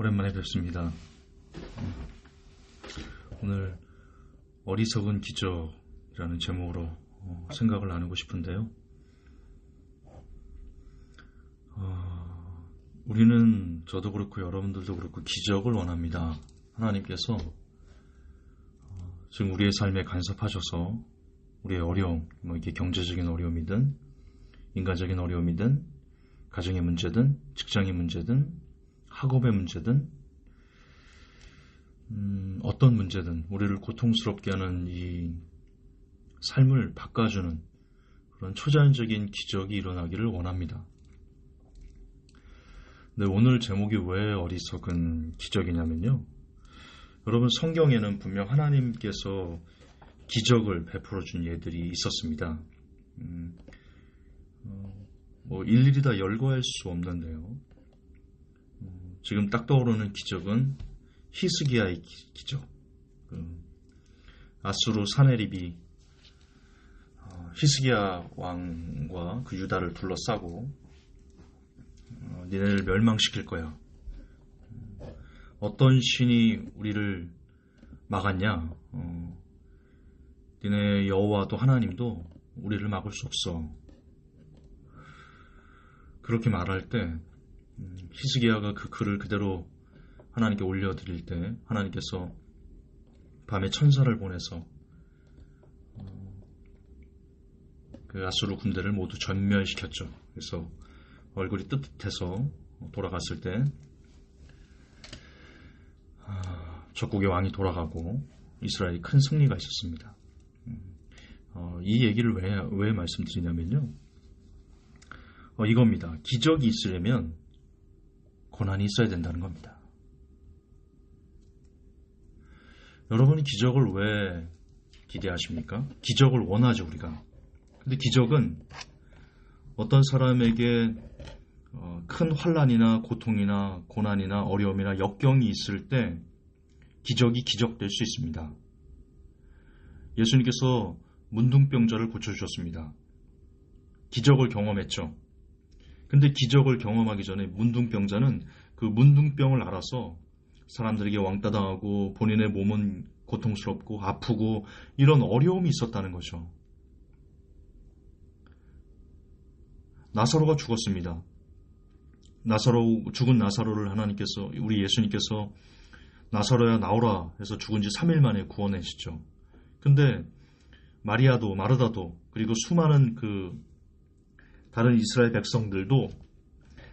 오랜만에 뵙습니다. 오늘 어리석은 기적이라는 제목으로 어, 생각을 나누고 싶은데요. 어, 우리는 저도 그렇고 여러분들도 그렇고 기적을 원합니다. 하나님께서 어, 지금 우리의 삶에 간섭하셔서 우리의 어려움, 뭐 이게 경제적인 어려움이든 인간적인 어려움이든 가정의 문제든 직장의 문제든 학업의 문제든 음, 어떤 문제든 우리를 고통스럽게 하는 이 삶을 바꿔주는 그런 초자연적인 기적이 일어나기를 원합니다. 네, 오늘 제목이 왜 어리석은 기적이냐면요. 여러분 성경에는 분명 하나님께서 기적을 베풀어 준 예들이 있었습니다. 음, 어, 뭐 일일이 다 열거할 수 없는데요. 음, 지금 딱 떠오르는 기적은 히스기야의 기적. 그 아수르 사네립이 어, 히스기야 왕과 그 유다를 둘러싸고 어, 니네를 멸망시킬 거야. 어떤 신이 우리를 막았냐? 어, 니네 여호와도 하나님도 우리를 막을 수 없어. 그렇게 말할 때 음, 히스기야가 그 글을 그대로 하나님께 올려드릴 때 하나님께서 밤에 천사를 보내서 어, 그 아수르 군대를 모두 전멸시켰죠. 그래서 얼굴이 뜨뜻해서 돌아갔을 때 아, 적국의 왕이 돌아가고 이스라엘이 큰 승리가 있었습니다. 음, 어, 이 얘기를 왜, 왜 말씀드리냐면요. 어, 이겁니다. 기적이 있으려면 고난이 있어야 된다는 겁니다. 여러분이 기적을 왜 기대하십니까? 기적을 원하죠, 우리가. 근데 기적은 어떤 사람에게 어, 큰 환란이나 고통이나 고난이나 어려움이나 역경이 있을 때 기적이 기적될 수 있습니다. 예수님께서 문둥병자를 고쳐주셨습니다. 기적을 경험했죠. 근데 기적을 경험하기 전에 문둥병자는 그 문둥병을 알아서 사람들에게 왕따 당하고 본인의 몸은 고통스럽고 아프고 이런 어려움이 있었다는 거죠. 나사로가 죽었습니다. 나사로 죽은 나사로를 하나님께서 우리 예수님께서 나사로야 나오라 해서 죽은 지 3일 만에 구원하시죠. 근데 마리아도 마르다도 그리고 수많은 그 다른 이스라엘 백성들도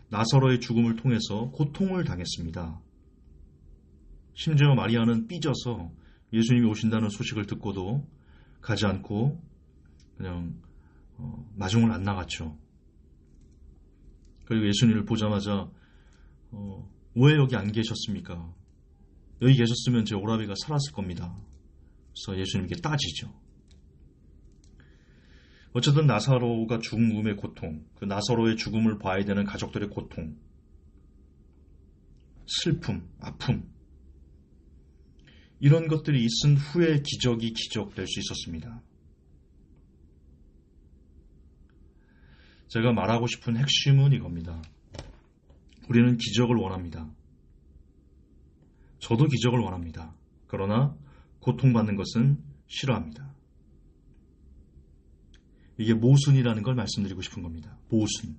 나사로의 죽음을 통해서 고통을 당했습니다. 심지어 마리아는 삐져서 예수님이 오신다는 소식을 듣고도 가지 않고 그냥 어, 마중을 안 나갔죠. 그리고 예수님을 보자마자 어, 왜 여기 안 계셨습니까? 여기 계셨으면 제 오라비가 살았을 겁니다. 그래서 예수님께 따지죠. 어쨌든 나사로가 죽음의 고통, 그 나사로의 죽음을 봐야 되는 가족들의 고통, 슬픔, 아픔, 이런 것들이 있은 후에 기적이 기적될 수 있었습니다. 제가 말하고 싶은 핵심은 이겁니다. 우리는 기적을 원합니다. 저도 기적을 원합니다. 그러나 고통받는 것은 싫어합니다. 이게 모순이라는 걸 말씀드리고 싶은 겁니다. 모순.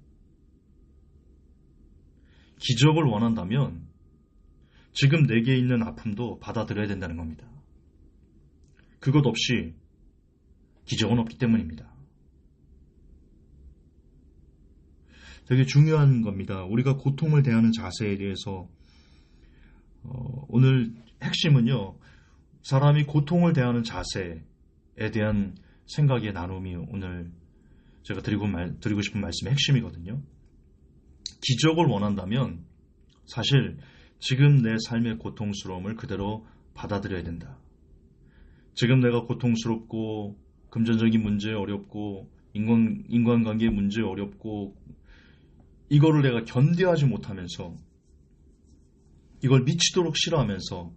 기적을 원한다면 지금 내게 있는 아픔도 받아들여야 된다는 겁니다. 그것 없이 기적은 없기 때문입니다. 되게 중요한 겁니다. 우리가 고통을 대하는 자세에 대해서 어, 오늘 핵심은요. 사람이 고통을 대하는 자세에 대한 생각의 나눔이 오늘 제가 드리고, 말, 드리고 싶은 말씀의 핵심이거든요. 기적을 원한다면 사실 지금 내 삶의 고통스러움을 그대로 받아들여야 된다. 지금 내가 고통스럽고 금전적인 문제에 어렵고 인간, 인간관계 문제에 어렵고 이거를 내가 견뎌하지 못하면서 이걸 미치도록 싫어하면서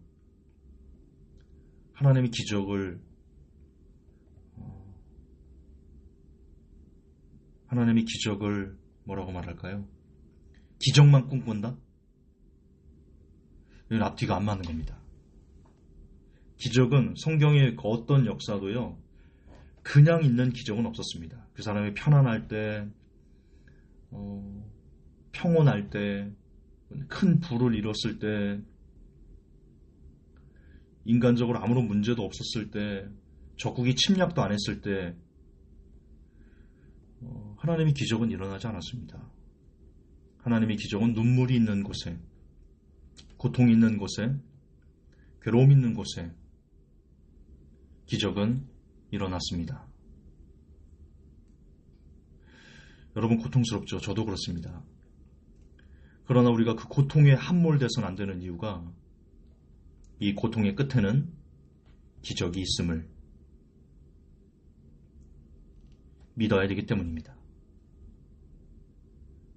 하나님의 기적을 하나님의 기적을 뭐라고 말할까요? 기적만 꿈꾼다? 이건 앞뒤가 안 맞는 겁니다. 기적은 성경의 그 어떤 역사도요, 그냥 있는 기적은 없었습니다. 그 사람이 편안할 때, 어, 평온할 때, 큰 부를 이뤘을 때, 인간적으로 아무런 문제도 없었을 때, 적국이 침략도 안 했을 때, 어, 하나님의 기적은 일어나지 않았습니다. 하나님의 기적은 눈물이 있는 곳에, 고통이 있는 곳에, 괴로움 있는 곳에, 기적은 일어났습니다. 여러분 고통스럽죠? 저도 그렇습니다. 그러나 우리가 그 고통에 함몰돼서는 안 되는 이유가 이 고통의 끝에는 기적이 있음을 믿어야 되기 때문입니다.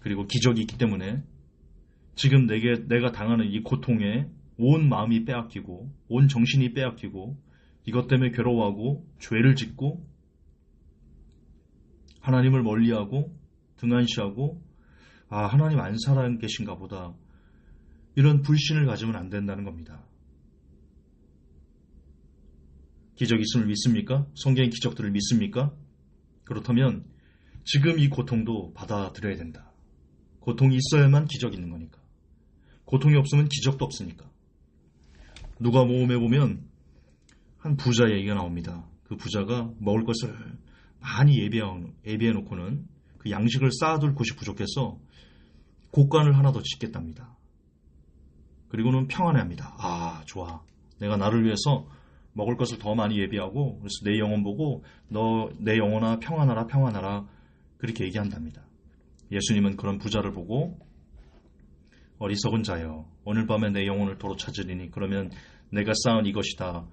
그리고 기적이 있기 때문에 지금 내게 내가 당하는 이 고통에 온 마음이 빼앗기고 온 정신이 빼앗기고 이것 때문에 괴로워하고 죄를 짓고 하나님을 멀리하고 등한시하고 아 하나님 안 살아 계신가 보다 이런 불신을 가지면 안 된다는 겁니다. 기적이 있음을 믿습니까? 성경의 기적들을 믿습니까? 그렇다면 지금 이 고통도 받아들여야 된다. 고통이 있어야만 기적이 있는 거니까. 고통이 없으면 기적도 없으니까. 누가 모험해 보면 한 부자 얘기가 나옵니다. 그 부자가 먹을 것을 많이 예비해 놓고는 그 양식을 쌓아둘 곳이 부족해서 곡간을 하나 더 짓겠답니다. 그리고는 평안해합니다. 아 좋아. 내가 나를 위해서 먹을 것을 더 많이 예비하고 그래서 내 영혼 보고 너 내 영혼아 평안하라 평안하라 그렇게 얘기한답니다. 예수님은 그런 부자를 보고 어리석은 자여 오늘 밤에 내 영혼을 도로 찾으리니 그러면 내가 쌓은 이것이다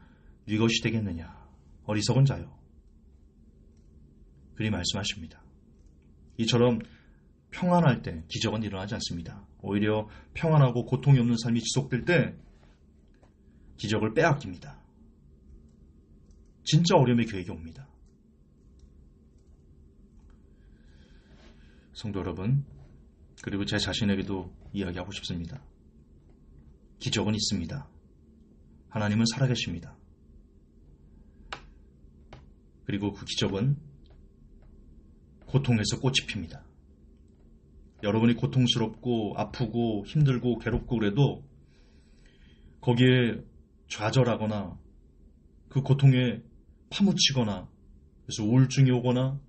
네 것이 되겠느냐 어리석은 자여 그리 말씀하십니다. 이처럼 평안할 때 기적은 일어나지 않습니다. 오히려 평안하고 고통이 없는 삶이 지속될 때 기적을 빼앗깁니다. 진짜 어려움의 계획이 옵니다. 성도 여러분, 그리고 제 자신에게도 이야기하고 싶습니다. 기적은 있습니다. 하나님은 살아계십니다. 그리고 그 기적은 고통에서 꽃이 핍니다. 여러분이 고통스럽고 아프고 힘들고 괴롭고 그래도 거기에 좌절하거나 그 고통에 파묻히거나 그래서 우울증이 오거나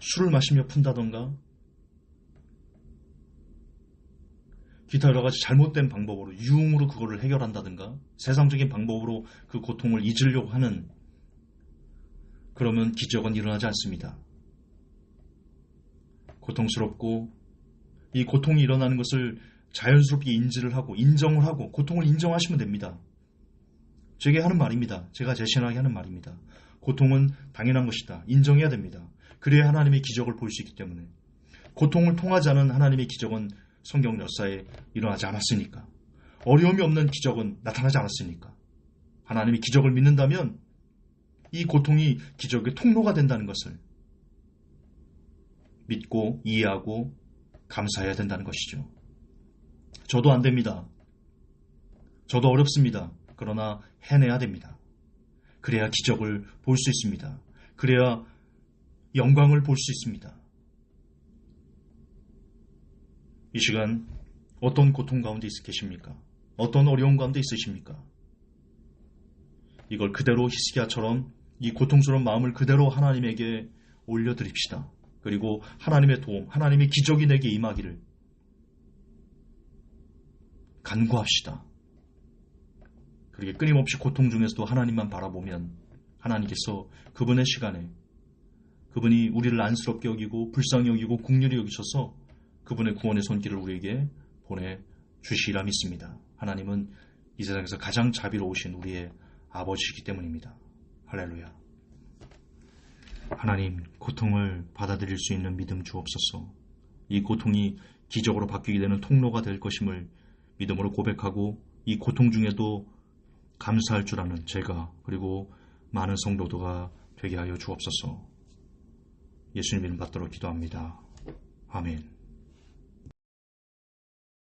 술을 마시며 푼다던가 기타 여러 가지 잘못된 방법으로 유흥으로 그거를 해결한다든가 세상적인 방법으로 그 고통을 잊으려고 하는 그러면 기적은 일어나지 않습니다. 고통스럽고 이 고통이 일어나는 것을 자연스럽게 인지를 하고 인정을 하고 고통을 인정하시면 됩니다. 제게 하는 말입니다. 제가 제 신앙에 하는 말입니다. 고통은 당연한 것이다. 인정해야 됩니다. 그래야 하나님의 기적을 볼 수 있기 때문에 고통을 통하지 않은 하나님의 기적은 성경 역사에 일어나지 않았으니까 어려움이 없는 기적은 나타나지 않았으니까 하나님의 기적을 믿는다면 이 고통이 기적의 통로가 된다는 것을 믿고 이해하고 감사해야 된다는 것이죠. 저도 안 됩니다. 저도 어렵습니다. 그러나 해내야 됩니다. 그래야 기적을 볼 수 있습니다. 그래야 영광을 볼 수 있습니다. 이 시간 어떤 고통 가운데 있 계십니까? 어떤 어려움 가운데 있으십니까? 이걸 그대로 히스기야처럼 이 고통스러운 마음을 그대로 하나님에게 올려드립시다. 그리고 하나님의 도움, 하나님의 기적이 내게 임하기를 간구합시다. 그렇게 끊임없이 고통 중에서도 하나님만 바라보면 하나님께서 그분의 시간에 그분이 우리를 안쓰럽게 여기고 불쌍히 여기고 국률이 여기셔서 그분의 구원의 손길을 우리에게 보내 주시리라 믿습니다. 하나님은 이 세상에서 가장 자비로우신 우리의 아버지이기 때문입니다. 할렐루야. 하나님, 고통을 받아들일 수 있는 믿음 주옵소서. 이 고통이 기적으로 바뀌게 되는 통로가 될 것임을 믿음으로 고백하고 이 고통 중에도 감사할 줄 아는 제가 그리고 많은 성도도가 되게 하여 주옵소서. 예수님 이름 받도록 기도합니다. 아멘.